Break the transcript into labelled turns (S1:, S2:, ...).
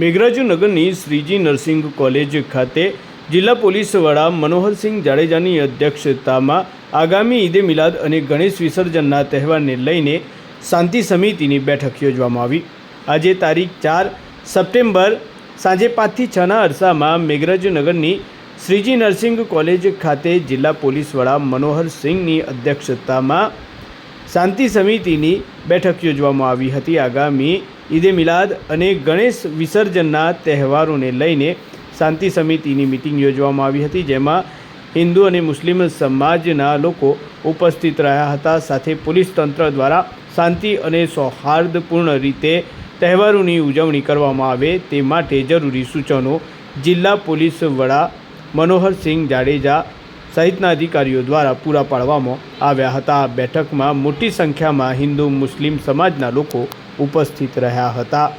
S1: મેઘરાજનગરની Shriji nursing college ખાતે જિલ્લા police વડા મનોહરસિંહ જાડેજાની અધ્યક્ષતામાં આગામી ઈદે મિલાદ અને ગણેશ વિસર્જનના તહેવારને લઈને શાંતિ સમિતિની બેઠક યોજવામાં આવી. આજે તારીખ ચાર સપ્ટેમ્બર સાંજે પાંચથી છના અરસામાં મેઘરાજનગરની શ્રીજી નર્સિંગ કોલેજ ખાતે જિલ્લા પોલીસ વડા મનોહરસિંહની અધ્યક્ષતામાં શાંતિ સમિતિની બેઠક યોજવામાં આવી હતી. આગામી ઈદે મિલાદ અને ગણેશ વિસર્જનના તહેવારોને લઈને શાંતિ સમિતિની મિટિંગ યોજવામાં આવી હતી, જેમાં હિન્દુ અને મુસ્લિમ સમાજના લોકો ઉપસ્થિત રહ્યા હતા. સાથે પોલીસ તંત્ર દ્વારા શાંતિ અને સૌહાર્દપૂર્ણ રીતે તહેવારોની ઉજવણી કરવામાં આવે તે માટે જરૂરી સૂચનો જિલ્લા પોલીસ વડા મનોહરસિંહ જાડેજા સહિતના અધિકારીઓ દ્વારા પૂરા પાડવામાં આવ્યા હતા. આ બેઠકમાં મોટી સંખ્યામાં હિન્દુ મુસ્લિમ સમાજના લોકો ઉપસ્થિત રહ્યા હતા.